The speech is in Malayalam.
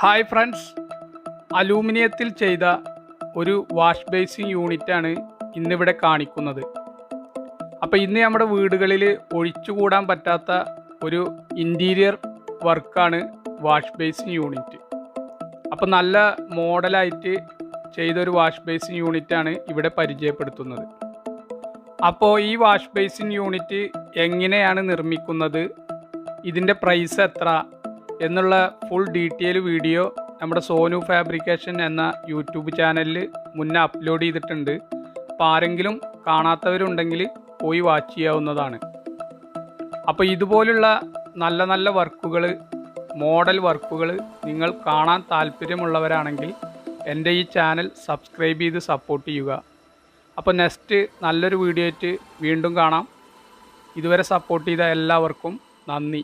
ഹായ് ഫ്രണ്ട്സ് അലൂമിനിയത്തിൽ ചെയ്ത ഒരു വാഷ് ബേസിങ് യൂണിറ്റാണ് ഇന്നിവിടെ കാണിക്കുന്നത്. അപ്പോൾ ഇന്ന് നമ്മുടെ വീടുകളിൽ ഒഴിച്ചുകൂടാൻ പറ്റാത്ത ഒരു ഇന്റീരിയർ വർക്കാണ് വാഷ് ബേസിങ് യൂണിറ്റ് അപ്പോൾ നല്ല മോഡലായിട്ട് ചെയ്തൊരു വാഷ് ബേസിങ് യൂണിറ്റാണ് ഇവിടെ പരിചയപ്പെടുത്തുന്നത്. അപ്പോൾ ഈ വാഷ് ബേസിങ് യൂണിറ്റ് എങ്ങനെയാണ് നിർമ്മിക്കുന്നത്? ഇതിന്റെ പ്രൈസ് എത്ര? എന്നുള്ള ഫുൾ ഡീറ്റെയിൽ വീഡിയോ നമ്മുടെ സോനു ഫാബ്രിക്കേഷൻ എന്ന യൂട്യൂബ് ചാനലിൽ മുന്നേ അപ്ലോഡ് ചെയ്തിട്ടുണ്ട്. അപ്പോൾ ആരെങ്കിലും കാണാത്തവരുണ്ടെങ്കിൽ പോയി വാച്ച് ചെയ്യാവുന്നതാണ്. അപ്പോൾ ഇതുപോലുള്ള നല്ല നല്ല വർക്കുകൾ മോഡൽ വർക്കുകൾ നിങ്ങൾ കാണാൻ താല്പര്യമുള്ളവരാണെങ്കിൽ എന്റെ ഈ ചാനൽ സബ്സ്ക്രൈബ് ചെയ്ത് സപ്പോർട്ട് ചെയ്യുക. അപ്പോൾ നെക്സ്റ്റ് നല്ലൊരു വീഡിയോ ആയിട്ട് വീണ്ടും കാണാം. ഇതുവരെ സപ്പോർട്ട് ചെയ്ത എല്ലാവർക്കും നന്ദി.